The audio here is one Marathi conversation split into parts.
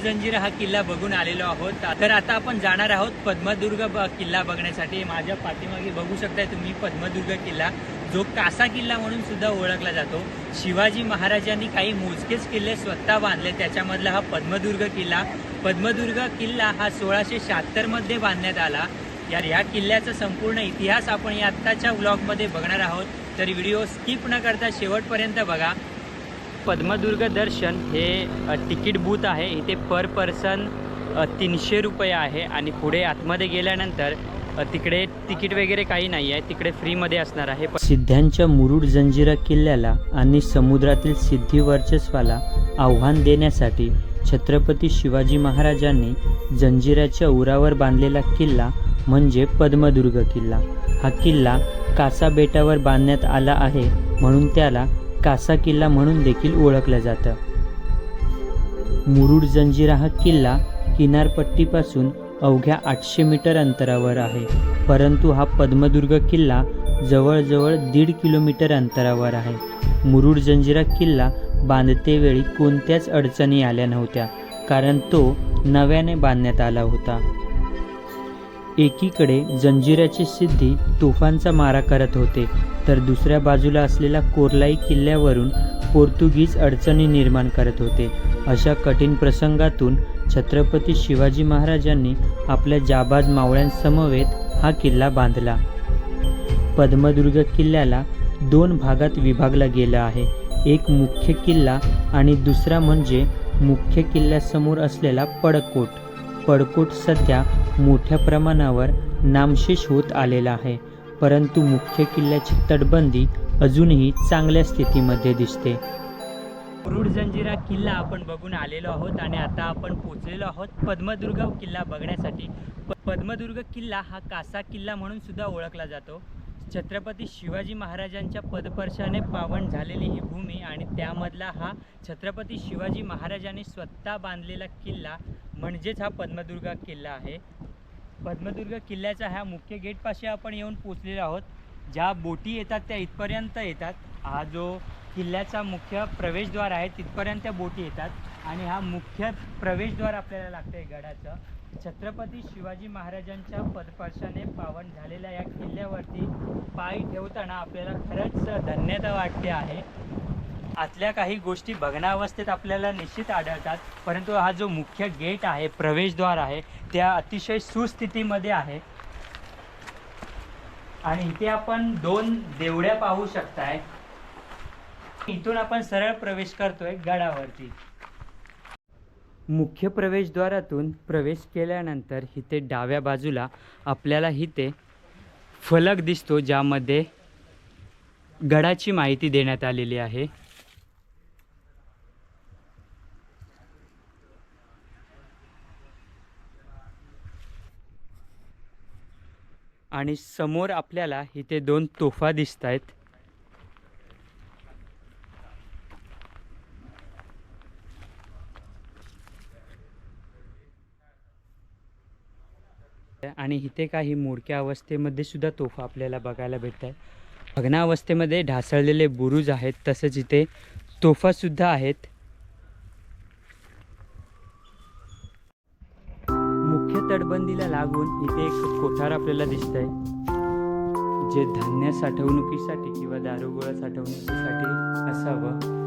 जंजिरा हा किल्ला बघून आलेलो आहोत. तर आता आपण जाणार आहोत पद्मदुर्ग ब- किल्ला बघण्यासाठी. माझ्या पाठीमागे बघू शकताय तुम्ही पद्मदुर्ग किल्ला. जो कासा किल्ला म्हणून सुद्धा ओळखला जातो. शिवाजी महाराजांनी काही मोजकेच किल्ले स्वतः बांधले. त्याच्यामधला हा पद्मदुर्ग किल्ला. पद्मदुर्ग किल्ला हा सोळाशे शहात्तरमध्ये बांधण्यात आला. यार ह्या किल्ल्याचा संपूर्ण इतिहास आपण या आत्ताच्या व्लॉगमध्ये बघणार आहोत. तर व्हिडिओ स्किप न करता शेवटपर्यंत बघा. पद्मदुर्ग दर्शन हे तिकीट बूथ आहे. इथे पर पर्सन तीनशे रुपये आहे आणि पुढे आतमध्ये गेल्यानंतर तिकडे तिकीट वगैरे काही नाही आहे. तिकडे फ्रीमध्ये असणार आहे. सिद्ध्यांच्या मुरुड जंजिरा किल्ल्याला आणि समुद्रातील सिद्धी वर्चस्वाला आव्हान देण्यासाठी छत्रपती शिवाजी महाराजांनी जंजिराच्या उरावर बांधलेला किल्ला म्हणजे पद्मदुर्ग किल्ला. हा किल्ला कासा बेटावर बांधण्यात आला आहे म्हणून त्याला कासा किल्ला म्हणून देखील ओळखलं जातं. मुरुड जंजिरा हा किल्ला किनारपट्टीपासून अवघ्या आठशे मीटर अंतरावर आहे. परंतु हा पद्मदुर्ग किल्ला जवळजवळ दीड किलोमीटर अंतरावर आहे. मुरुड जंजिरा किल्ला बांधतेवेळी कोणत्याच अडचणी आल्या नव्हत्या कारण तो नव्याने बांधण्यात आला होता. एकीकडे जंजिराची सिद्धी तोफांचा मारा करत होते तर दुसऱ्या बाजूला असलेल्या कोरलाई किल्ल्यावरून पोर्तुगीज अडचणी निर्माण करत होते. अशा कठीण प्रसंगातून छत्रपती शिवाजी महाराजांनी आपल्या जाबाज मावळ्यांसमवेत हा किल्ला बांधला. पद्मदुर्ग किल्ल्याला दोन भागात विभागला गेला आहे. एक मुख्य किल्ला आणि दुसरा म्हणजे मुख्य किल्ल्यासमोर असलेला पडकोट. पडकोट सध्या मोठ्या प्रमाणावर नामशेष होत आलेला आहे. परंतु मुख्य किल्ल्याची तटबंदी अजूनही चांगल्या स्थितीमध्ये दिसते. मुरुड जंजिरा किल्ला आपण बघून आलेलो आहोत आणि आता आपण पोचलेलो आहोत पद्मदुर्ग किल्ला बघण्यासाठी. प- पद्मदुर्ग किल्ला हा कासा किल्ला म्हणून सुद्धा ओळखला जातो. छत्रपती शिवाजी महाराजांच्या पदपर्शाने पावन झालेली ही भूमी आणि त्यामधला हा छत्रपती शिवाजी महाराजांनी स्वतः बांधलेला किल्ला म्हणजेच हा पद्मदुर्ग किल्ला आहे. पद्मदुर्ग किल्ल्याच्या ह्या मुख्य गेटपाशी आपण येऊन पोचलेलो आहोत. ज्या बोटी येतात त्या इथपर्यंत येतात. हा जो किल्ल्याचा मुख्य प्रवेशद्वार आहे तिथपर्यंत त्या बोटी येतात. आणि हा मुख्य प्रवेशद्वार आपल्याला लागतं आहे गडाचं. छत्रपती शिवाजी महाराजांच्या पदस्पर्शाने पावन झालेल्या या किल्ल्यावरती पाय ठेवताना आपल्याला खरंच धन्यता वाटते आहे. आतल्या काही गोष्टी भग्नावस्थेत आपल्याला निश्चित आढळतात. परंतु हा जो मुख्य गेट आहे प्रवेशद्वार आहे त्या अतिशय सुस्थितीमध्ये आहे. आणि इथे आपण दोन देवड्या पाहू शकताय. इथून आपण सरळ प्रवेश करतोय गडावरती. मुख्य प्रवेशद्वारातून प्रवेश केल्यानंतर इथे डाव्या बाजूला आपल्याला इथे फलक दिसतो ज्यामध्ये गडाची माहिती देण्यात आलेली आहे. आणि समोर आपल्याला इथे दोन तोफा दिसत आहेत आणि इथे काही मोडक्या अवस्थेमध्ये सुद्धा तोफा आपल्याला बघायला भेटत आहेत भग्नावस्थेमध्ये ढासळलेले बुरुज आहेत तसेच इथे तोफासुद्धा आहेत. कोठार आपल्याला दिसत आहे जे धान्य साठवणुकीसाठी किंवा दारुगोळा साठवणुकीसाठी असावं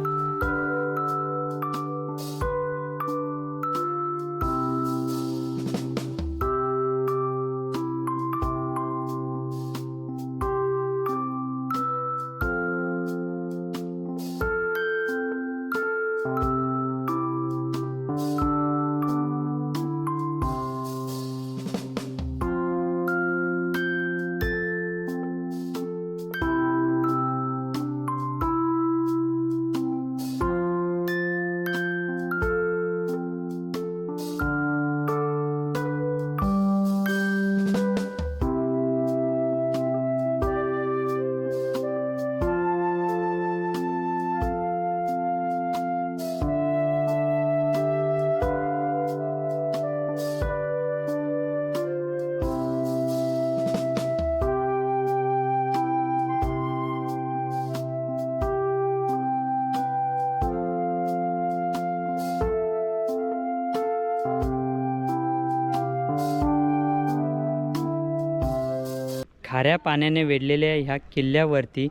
खाऱ्या पाण्याने वेढलेल्या ह्या किल्ल्यावरती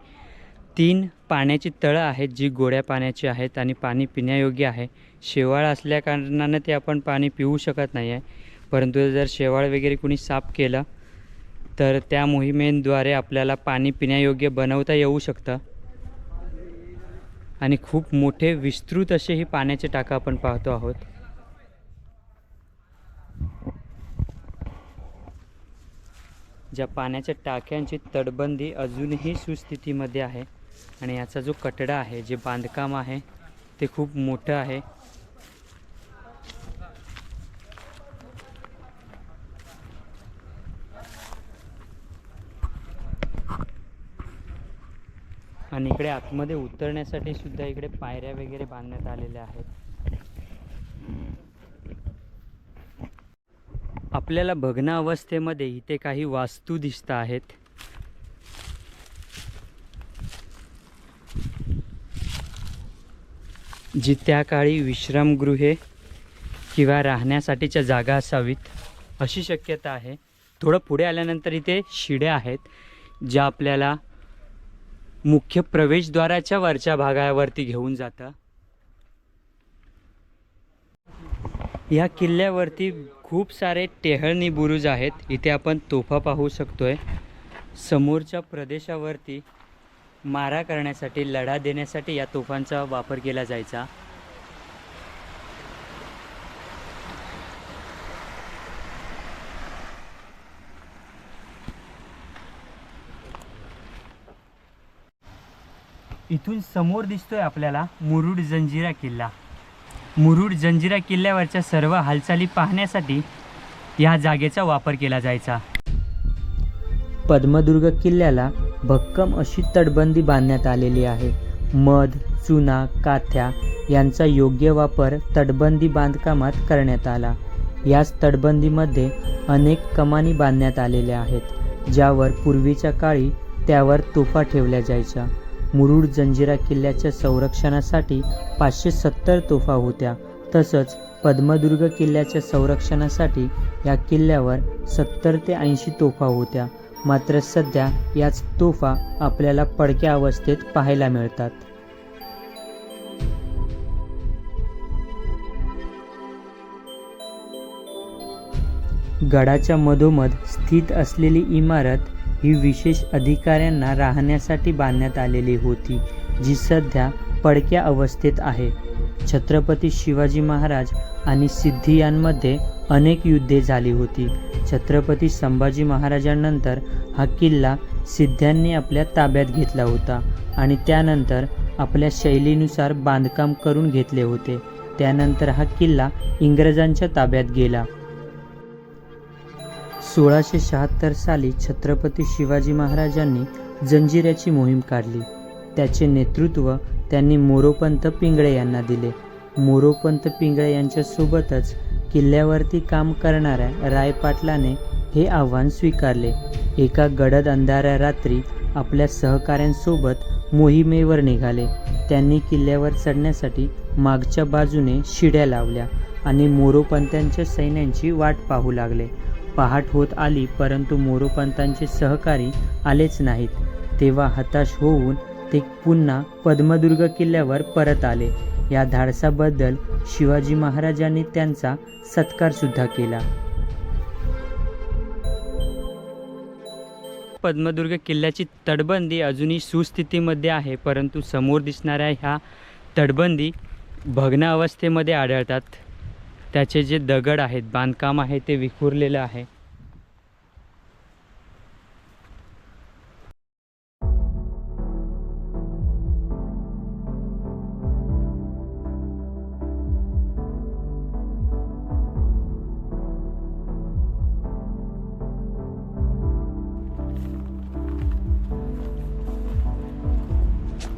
तीन पाण्याची तळं आहेत जी गोड्या पाण्याची आहेत आणि पाणी पिण्यायोग्य आहे. शेवाळ असल्याकारणानं ते आपण पाणी पिऊ शकत नाही आहे परंतु जर शेवाळ वगैरे कुणी साफ केलं तर त्या मोहिमेद्वारे आपल्याला पाणी पिण्यायोग्य बनवता येऊ शकतं. आणि खूप मोठे विस्तृत असे ही पाण्याचे टाकं आपण पाहतो आहोत. ज्या पाण्याच्या टाक्यांची तटबंदी अजूनही सुस्थितीमध्ये आहे आणि याचा जो कटडा आहे जे बांधकाम आहे ते खूप मोठं आहे. आणि इकडे आतमध्ये उतरण्यासाठी सुद्धा इकडे पायऱ्या वगैरे बांधण्यात आलेल्या आहेत. आपल्याला भग्न अवस्थेमध्ये इथे काही वास्तू दिसत आहेत. जी त्या काळी विश्रामगृहे किंवा राहण्यासाठीच्या जागा असावीत अशी शक्यता आहे. थोडं पुढे आल्यानंतर इथे शिड्या आहेत ज्या आपल्याला मुख्य प्रवेशद्वाराच्या वरच्या भागावरती घेऊन जातं. या किल्ल्यावरती खूप सारे टेहळणी बुरुज आहेत. इथे आपण तोफा पाहू शकतो आहे समोरच्या प्रदेशावरती मारा करण्यासाठी लढा देण्यासाठी या तोफांचा वापर केला जायचा. इथून समोर दिसतोय आपल्याला मुरुड जंजिरा किल्ला. मुरुड जंजिरा किल्ल्यावरच्या सर्व हालचाली पाहण्यासाठी या जागेचा वापर केला जायचा. पद्मदुर्ग किल्ल्याला भक्कम अशी तटबंदी बांधण्यात आलेली आहे. मध चुना काथ्या यांचा योग्य वापर तटबंदी बांधकामात करण्यात आला. याच तटबंदीमध्ये अनेक कमानी बांधण्यात आलेल्या आहेत ज्यावर पूर्वीच्या काळी त्यावर तोफा ठेवल्या जायच्या. मुरुड जंजिरा किल्ल्याच्या संरक्षणासाठी पाचशे सत्तर तोफा होत्या. तसंच पद्मदुर्ग किल्ल्याच्या संरक्षणासाठी या किल्ल्यावर सत्तर ते ऐंशी तोफा होत्या. मात्र सध्या याच तोफा आपल्याला पडक्या अवस्थेत पाहायला मिळतात. गडाच्या मधोमध स्थित असलेली इमारत ही विशेष अधिकाऱ्यांना राहण्यासाठी बांधण्यात आलेली होती जी सध्या पडक्या अवस्थेत आहे. छत्रपती शिवाजी महाराज आणि सिद्धी यांमध्ये अनेक युद्धे झाली होती. छत्रपती संभाजी महाराजांनंतर हा किल्ला सिद्ध्यांनी आपल्या ताब्यात घेतला होता आणि त्यानंतर आपल्या शैलीनुसार बांधकाम करून घेतले होते. त्यानंतर हा किल्ला इंग्रजांच्या ताब्यात गेला. सोळाशे शहात्तर साली छत्रपती शिवाजी महाराजांनी जंजिऱ्याची मोहीम काढली. त्याचे नेतृत्व त्यांनी मोरोपंत पिंगळे यांना दिले. मोरोपंत पिंगळे यांच्यासोबतच किल्ल्यावरती काम करणाऱ्या रायपाटलाने हे आव्हान स्वीकारले. एका गडद अंधाऱ्या रात्री आपल्या सहकाऱ्यांसोबत मोहिमेवर निघाले. त्यांनी किल्ल्यावर चढण्यासाठी मागच्या बाजूने शिड्या लावल्या आणि मोरोपंतांच्या सैन्यांची वाट पाहू लागले. पहाट होत आली परंतु मोरोपंतांचे सहकारी आलेच नाहीत. तेव्हा हताश होऊन ते पुन्हा पद्मदुर्ग किल्ल्यावर परत आले. या धाडसाबद्दल शिवाजी महाराजांनी त्यांचा सत्कारसुद्धा केला. पद्मदुर्ग किल्ल्याची तटबंदी अजूनही सुस्थितीमध्ये आहे परंतु समोर दिसणाऱ्या ह्या तटबंदी भग्न अवस्थेमध्ये आढळतात. त्याचे जे दगड आहेत बांधकाम आहे ते विखुरलेलं आहे.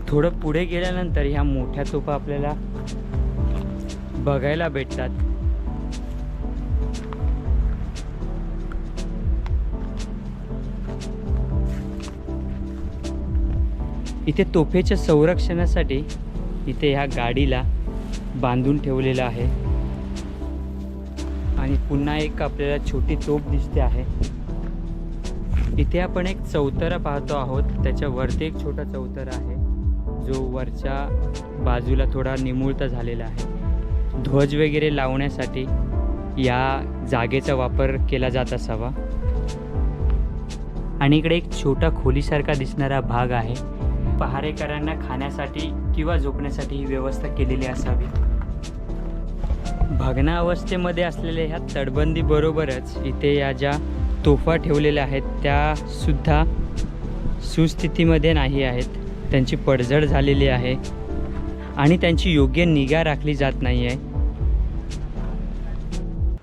थोडं पुढे गेल्यानंतर ह्या मोठ्या तोफा आपल्याला बघायला भेटतात. इथे तोफेच्या संरक्षणासाठी इथे ह्या गाडीला बांधून ठेवलेलं आहे. आणि पुन्हा एक आपल्याला छोटी तोफ दिसते आहे. इथे आपण एक चौतरा पाहतो आहोत. त्याच्यावरती एक छोटा चौतरा आहे. जो वरच्या बाजूला थोडा निमुळता झालेला आहे. ध्वज वगैरे लावण्यासाठी या जागेचा वापर केला जात असावा. आणि इकडे एक छोटा खोलीसारखा दिसणारा भाग आहे. पहारेकरांना खाण्यासाठी किंवा झोपण्यासाठी ही व्यवस्था केलेली असावी. भग्ना अवस्थेमध्ये असलेल्या ह्या तटबंदीबरोबरच इथे या ज्या तोफा ठेवलेल्या आहेत त्यासुद्धा सुस्थितीमध्ये नाही आहेत. त्यांची पडझड झालेली आहे आणि त्यांची योग्य निगा राखली जात नाही आहे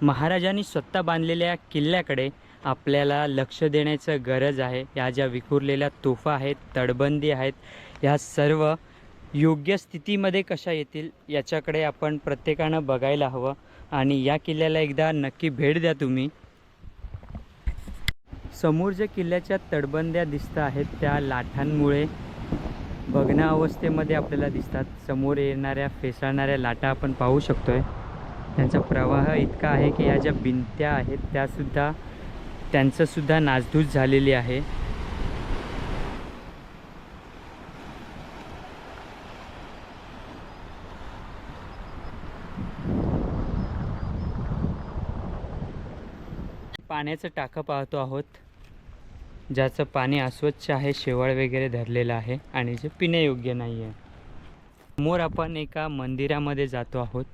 महाराजांनी स्वतः बांधलेल्या किल्ल्याकडे आपल्याला लक्ष देण्याचं गरज आहे. या ज्या विखुरलेल्या तोफा आहेत तडबंदी आहेत ह्या सर्व योग्य स्थितीमध्ये कशा येतील याच्याकडे आपण प्रत्येकानं बघायला हवं. आणि या किल्ल्याला एकदा नक्की भेट द्या तुम्ही. समोर ज्या किल्ल्याच्या तडबंद्या दिसत आहेत त्या लाटांमुळे बघण्या अवस्थेमध्ये आपल्याला दिसतात. समोर येणाऱ्या फेसाळणाऱ्या लाटा आपण पाहू शकतो आहे त्यांचा प्रवाह इतका आहे की या ज्या भिंत्या आहेत त्यासुद्धा त्यांचंसुद्धा नासधूस झालेली आहे. पाण्याचं टाकं पाहतो आहोत ज्याचं पाणी अस्वच्छ आहे शेवाळ वगैरे धरलेलं आहे आणि जे पिण्यायोग्य नाही आहे समोर आपण एका मंदिरामध्ये जातो आहोत.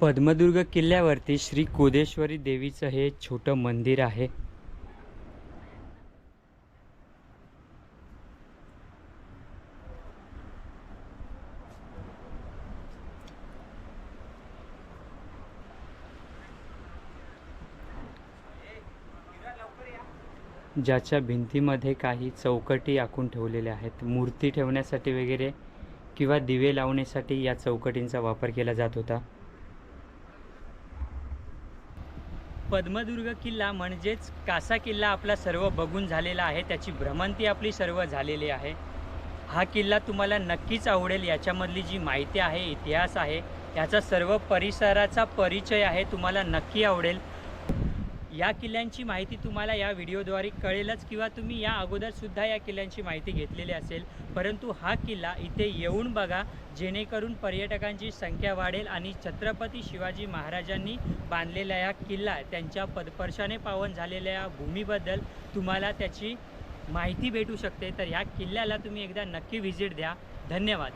पद्मदुर्ग किल्ल्यावरती श्री कोदेश्वरी देवीचं हे छोटं मंदिर आहे. ज्याच्या भिंतीमध्ये काही चौकटी आखून ठेवलेल्या आहेत. मूर्ती ठेवण्यासाठी वगैरे किंवा दिवे लावण्यासाठी या चौकटींचा वापर केला जात होता. पद्मदुर्ग किल्ला म्हणजेच कासा किल्ला आपला सर्व बघून झालेला आहे त्याची भ्रमंती आपली सर्व झालेली आहे. हा किल्ला तुम्हाला नक्कीच आवडेल याच्यामधली जी माहिती आहे इतिहास आहे याचा सर्व परिसराचा परिचय आहे तुम्हाला नक्की आवडेल. या किल्ल्यांची माहिती तुम्हाला या व्हिडिओद्वारे कळेलच किंवा तुम्ही या अगोदरसुद्धा या किल्ल्यांची माहिती घेतलेली असेल. परंतु हा किल्ला इथे येऊन बघा जेणेकरून पर्यटकांची संख्या वाढेल आणि छत्रपती शिवाजी महाराजांनी बांधलेला या किल्ला त्यांच्या पदपर्शाने पावन झालेल्या या भूमीबद्दल तुम्हाला त्याची माहिती भेटू शकते. तर ह्या किल्ल्याला तुम्ही एकदा नक्की व्हिजिट द्या. धन्यवाद.